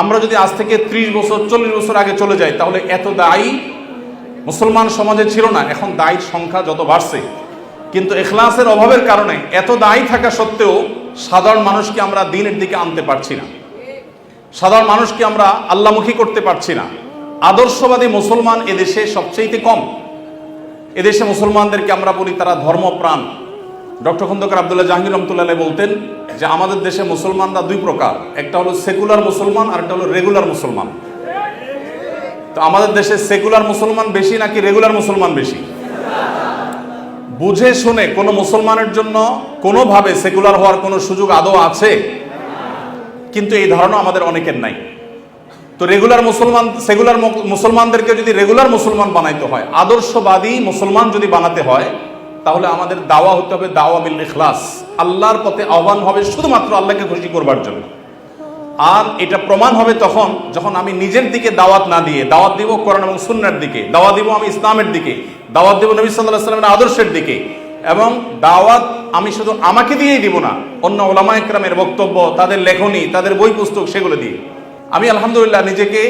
আমরা যদি আজ থেকে ত্রিশ বছর, চল্লিশ বছর আগে চলে যাই, তাহলে এত দায়ী মুসলমান সমাজে ছিল না। এখন দায়ীর সংখ্যা যত বাড়ছে, কিন্তু এখলাসের অভাবের কারণে এত দায়ী থাকা সত্ত্বেও সাধারণ মানুষকে আমরা দিনের দিকে আনতে পারছি না। সাধারণ মানুষকে আমরা আল্লামুখী করতে পারছি না। আদর্শবাদী মুসলমান এদেশে সবচেয়ে কম। এদেশে মুসলমানদেরকে আমরা বলি তারা ধর্মপ্রাণ। ডক্টর খন্দকার আবদুল্লাহ জাহাঙ্গীর রহমতুল্লাহ বলতেন যে আমাদের দেশে মুসলমানরা দুই প্রকার। একটা হলো সেকুলার মুসলমান, আর একটা হলো রেগুলার মুসলমান। তো আমাদের দেশে সেকুলার মুসলমান বেশি নাকি রেগুলার মুসলমান বেশি? বুঝে শুনে কোনো মুসলমানের জন্য কোনোভাবে সেকুলার হওয়ার কোনো সুযোগ আদৌ আছে? কিন্তু এই ধারণা আমাদের অনেকের নাই। তো রেগুলার মুসলমান সেগুলার মুসলমানদেরকে যদি রেগুলার মুসলমান বানাইতে হয়, আদর্শবাদী মুসলমান যদি বানাতে হয় তাহলে আমাদের দাওয়া হতে হবে দাওয়া বিল ইখলাস। আল্লাহর পথে আহ্বান হবে শুধুমাত্র আল্লাহকে খুশি করবার জন্য। আর এটা প্রমাণ হবে তখন যখন আমি নিজের দিকে দাওয়াত না দিয়ে, দাওয়াত দিব কোরআন এবং সুন্নার দিকে, দাওয়াত দিব আমি ইসলামের দিকে, দাওয়াত দিব নবী সাল্লাহ সাল্লামের আদর্শের দিকে এবং দাওয়াত আমি শুধু আমাকে দিয়েই দিব না, অন্য ওলামা একরামের বক্তব্য, তাদের লেখনী, তাদের বই পুস্তক সেগুলো দিয়ে। আমি আলহামদুলিল্লাহ নিজেকে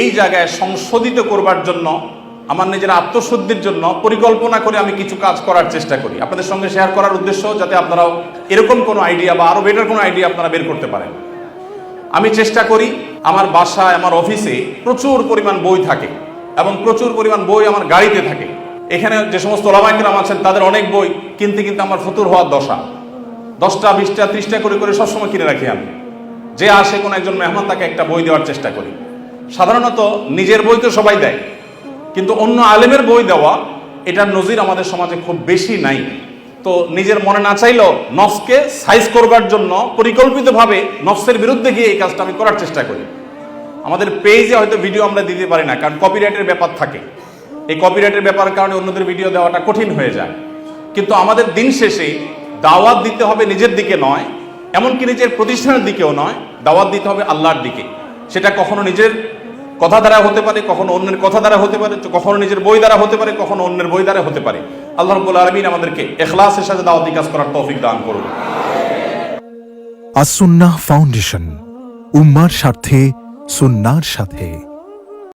এই জায়গায় সংশোধিত করবার জন্য আমার নিজের আত্মশুদ্ধির জন্য পরিকল্পনা করে আমি কিছু কাজ করার চেষ্টা করি। আপনাদের সঙ্গে শেয়ার করার উদ্দেশ্য যাতে আপনারাও এরকম কোনো আইডিয়া বা আরও বেটার কোনো আইডিয়া আপনারা বের করতে পারেন। আমি চেষ্টা করি আমার বাসায়, আমার অফিসে প্রচুর পরিমাণ বই থাকে এবং প্রচুর পরিমাণ বই আমার গাড়িতে থাকে। এখানে যে সমস্ত ওলামাইকরাম আছেন, তাদের অনেক বই কিনতে কিনতে আমার ফতুর হওয়ার দশা। দশটা, বিশটা, ত্রিশটা করে করে সবসময় কিনে রাখি আমি। যে আসে কোনো একজন মেহমান, তাকে একটা বই দেওয়ার চেষ্টা করি। সাধারণত নিজের বই তো সবাই দেয়। কিন্তু অন্য আলেমের বই দেওয়া, এটার নজির আমাদের সমাজে খুব বেশি নাই। তো নিজের মনে না চাইলেও নফসকে সাইজ করবার জন্য পরিকল্পিতভাবে নফসের বিরুদ্ধে গিয়ে এই কাজটা আমি করার চেষ্টা করি। আমাদের পেজে হয়তো ভিডিও আমরা দিতে পারি না, কারণ কপিরাইটের ব্যাপার থাকে। এই কপিরাইটের ব্যাপার কারণে অন্যদের ভিডিও দেওয়াটা কঠিন হয়ে যায়। কিন্তু আমাদের দিন শেষে দাওয়াত দিতে হবে নিজের দিকে নয়, এমনকি নিজের প্রতিষ্ঠানের দিকেও নয়, দাওয়াত দিতে হবে আল্লাহর দিকে। সেটা কখনো নিজের কথা দ্বারা হতে পারে, কখনো অন্যের কথা দ্বারা হতে পারে, কখনো নিজের বই দ্বারা হতে পারে, কখনো অন্যের বই দ্বারা হতে পারে। আল্লাহ রব্বুল আলমিন আমাদেরকে এখলাসের সাথে দাওয়াতি কাজ করার তৌফিক দান করুন। আসুন্নাহ ফাউন্ডেশন, উম্মার স্বার্থে, সুন্নার সাথে।